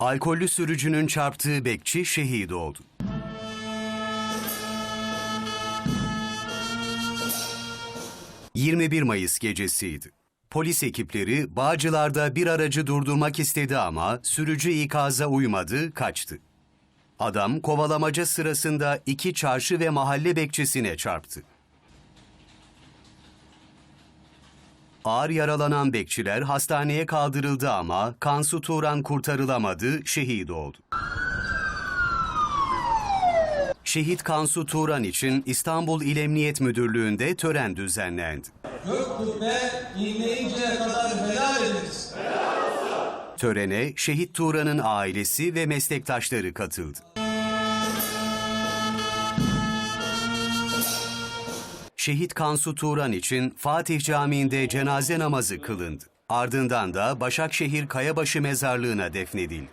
Alkollü sürücünün çarptığı bekçi şehit oldu. ...21 Mayıs gecesiydi. Polis ekipleri Bağcılar'da bir aracı durdurmak istedi ama sürücü ikaza uymadı, kaçtı. Adam kovalamaca sırasında iki çarşı ve mahalle bekçisine çarptı. Ağır yaralanan bekçiler hastaneye kaldırıldı ama Kansu Turan kurtarılamadı, şehit oldu. Şehit Kansu Turan için İstanbul İl Emniyet Müdürlüğü'nde tören düzenlendi. Gök kubbe inleyinceye kadar helal ediniz. Törene Şehit Turan'ın ailesi ve meslektaşları katıldı. Şehit Kansu Turan için Fatih Camii'nde cenaze namazı kılındı. Ardından da Başakşehir Kayabaşı Mezarlığı'na defnedildi.